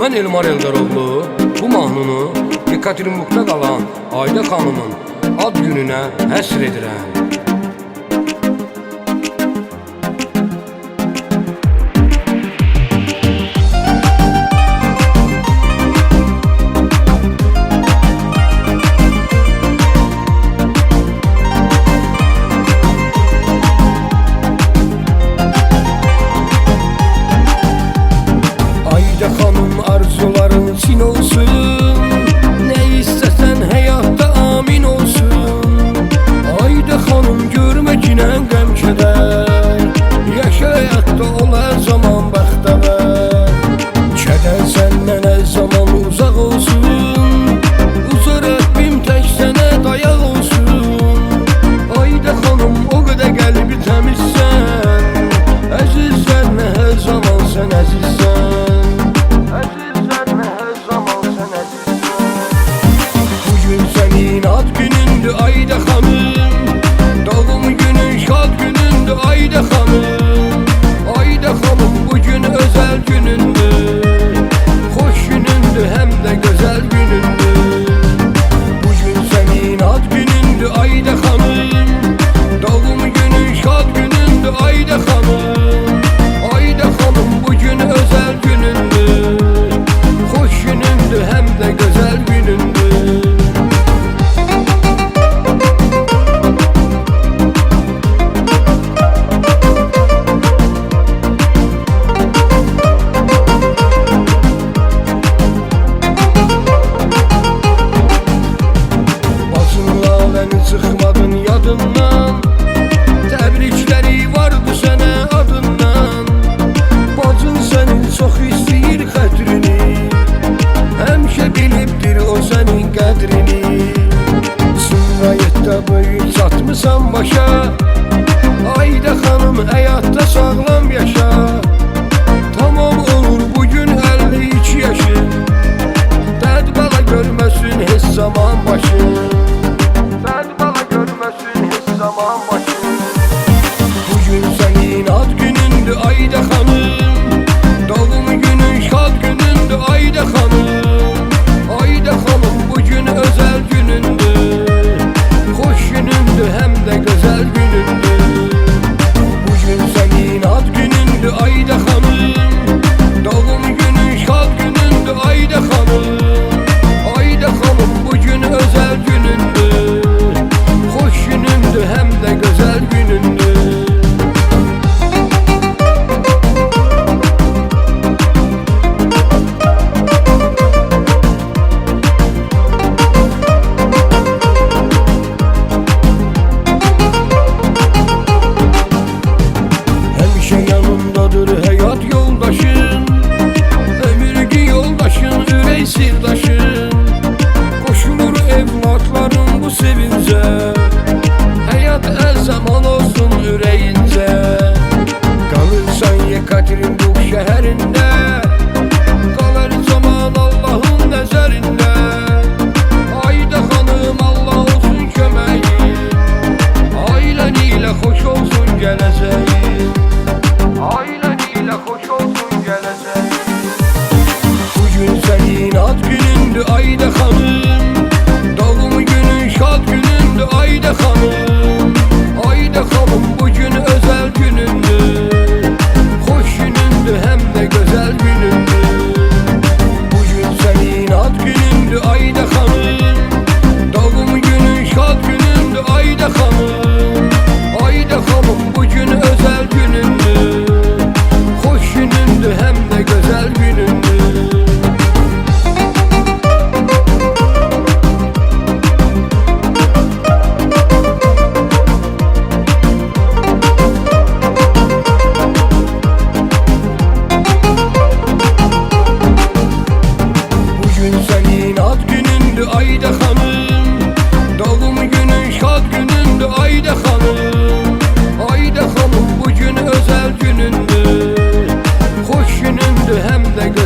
Mən Elmar Eldaroğlu bu mahnını Yekaterinburqda qalan Ayda xanımın ad gününə həsr edirəm. senin kadrini. Zümrayet de böyük satmısan başa. Ayda hanım hayatta sağlam yaşa. sevince. Hayat her zaman olur.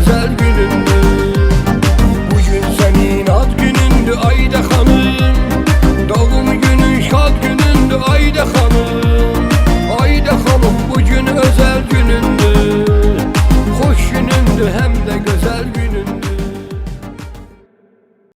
güzel gün